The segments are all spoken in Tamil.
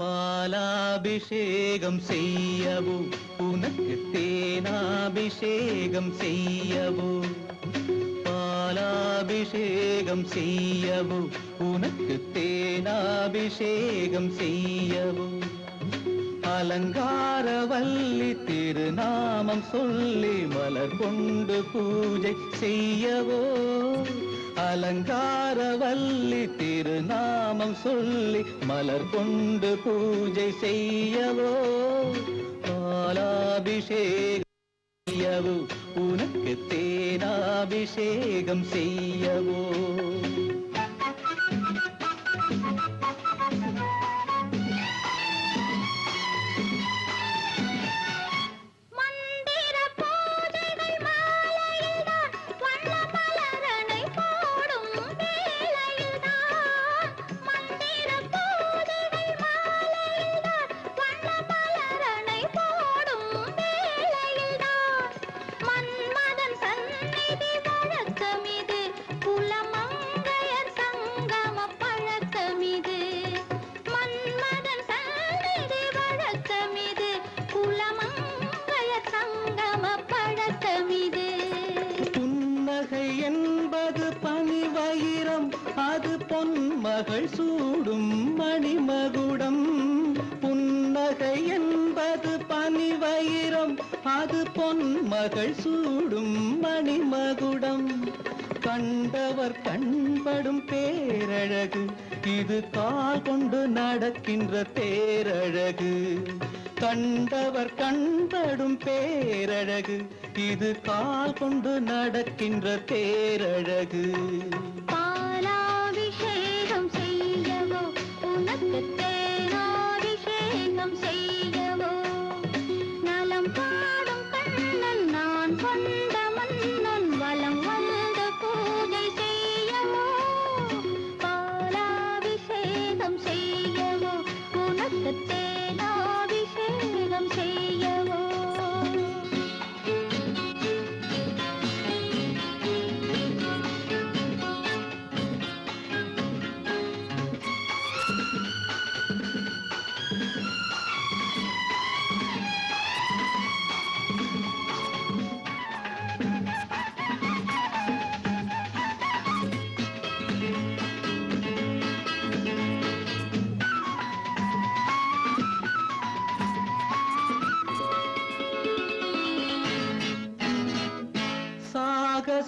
பாலாபிஷேகம் செய்யவோ? உனக்கு தேனாபிஷேகம் செய்யவோ? பாலாபிஷேகம் செய்யவோ? உனக்கு தேனாபிஷேகம் செய்யவோ? அலங்காரவல்லி திருநாமம் சொல்லி மலர் கொண்டு பூஜை செய்யவோ? அலங்காரவல்லி திருநாமம் சொல்லி மலர் கொண்டு பூஜை செய்யவோ? பாலாபிஷேகம்? செய்யவோ உனக்கு தேனாபிஷேகம் செய்யவோ? பொன் மகள் சூடும் மணிமகுடம். புன்னகை என்பது பனிவயிரம். அது பொன் மகள் சூடும் மணிமகுடம். கண்டவர் கண்படும் பேரழகு. இது கால் கொண்டு நடக்கின்ற தேரழகு கண்டவர் கண்படும் பேரழகு. இது கால் கொண்டு நடக்கின்ற தேரழகு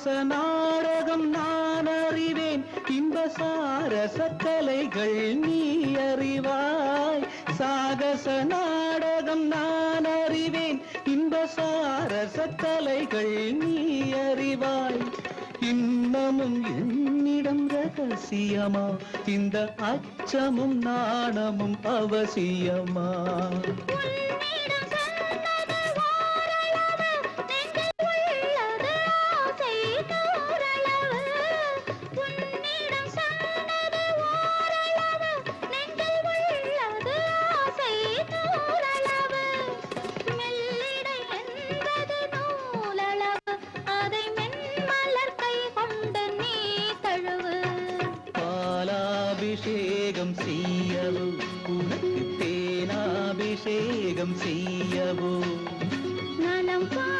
சாகச நாடகம் நான் அறிவேன். இன்ப சாரச கலைகள் நீ அறிவாய். சாகச நாடகம் நான் அறிவேன். இன்ப சாரச கலைகள் நீ அறிவாய். இன்னமும் என்னிடம் ரகசியமா? இந்த அச்சமும் நாணமும் அவசியமா? பாலாபிஷேகம் செய்யவோ உனக்கு தேனாபிஷேகம் செய்யவோ நலம் பா